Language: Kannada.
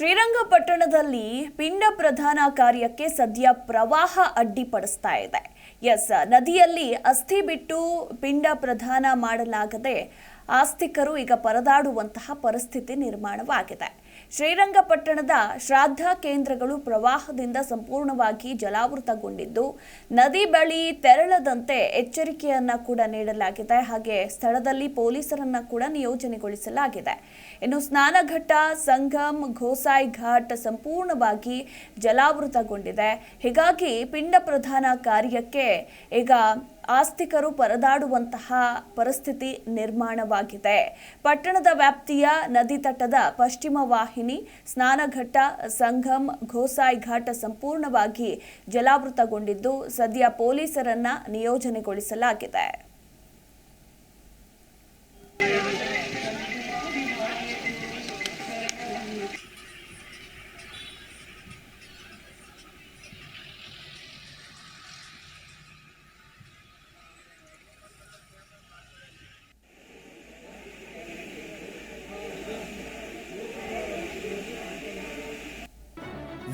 ಶ್ರೀರಂಗಪಟ್ಟಣದಲ್ಲಿ ಪಿಂಡ ಪ್ರಧಾನ ಕಾರ್ಯಕ್ಕೆ ಸದ್ಯ ಪ್ರವಾಹ ಅಡ್ಡಿಪಡಿಸ್ತಾ ಇದೆ. ಎಸ್, ನದಿಯಲ್ಲಿ ಅಸ್ಥಿ ಬಿಟ್ಟು ಪಿಂಡ ಪ್ರಧಾನ ಮಾಡಲಾಗದೆ ಆಸ್ತಿಕರು ಈಗ ಪರದಾಡುವಂತಹ ಪರಿಸ್ಥಿತಿ ನಿರ್ಮಾಣವಾಗಿದೆ. ಶ್ರೀರಂಗಪಟ್ಟಣದ ಶ್ರಾದ್ದ ಕೇಂದ್ರಗಳು ಪ್ರವಾಹದಿಂದ ಸಂಪೂರ್ಣವಾಗಿ ಜಲಾವೃತಗೊಂಡಿದ್ದು, ನದಿ ಬಳಿ ತೆರಳದಂತೆ ಎಚ್ಚರಿಕೆಯನ್ನ ಕೂಡ ನೀಡಲಾಗಿದೆ. ಹಾಗೆ ಸ್ಥಳದಲ್ಲಿ ಪೊಲೀಸರನ್ನ ಕೂಡ ನಿಯೋಜನೆಗೊಳಿಸಲಾಗಿದೆ. ಇನ್ನು ಸ್ನಾನಘಟ್ಟ, ಸಂಗಮ್, ಘೋಸಾಯ್ ಘಾಟ್ ಸಂಪೂರ್ಣವಾಗಿ ಜಲಾವೃತಗೊಂಡಿದೆ. ಹೀಗಾಗಿ ಪಿಂಡ ಪ್ರಧಾನ ಕಾರ್ಯಕ್ಕೆ ಈಗ ಆಸ್ತಿಕರು ಪರದಾಡುವಂತಹ ಪರಿಸ್ಥಿತಿ ನಿರ್ಮಾಣವಾಗಿದೆ. ಪಟ್ಟಣದ ವ್ಯಾಪ್ತಿಯ ನದಿ ತಟದ ಪಶ್ಚಿಮ ವಾಹಿನಿ ಸ್ನಾನಘಟ್ಟ ಸಂಗಮ್ ಘೋಸಾಯ್ ಘಾಟ ಸಂಪೂರ್ಣವಾಗಿ ಜಲಾವೃತಗೊಂಡಿದ್ದು, ಸದ್ಯ ಪೊಲೀಸರನ್ನ ನಿಯೋಜನೆಗೊಳಿಸಲಾಗಿದೆ.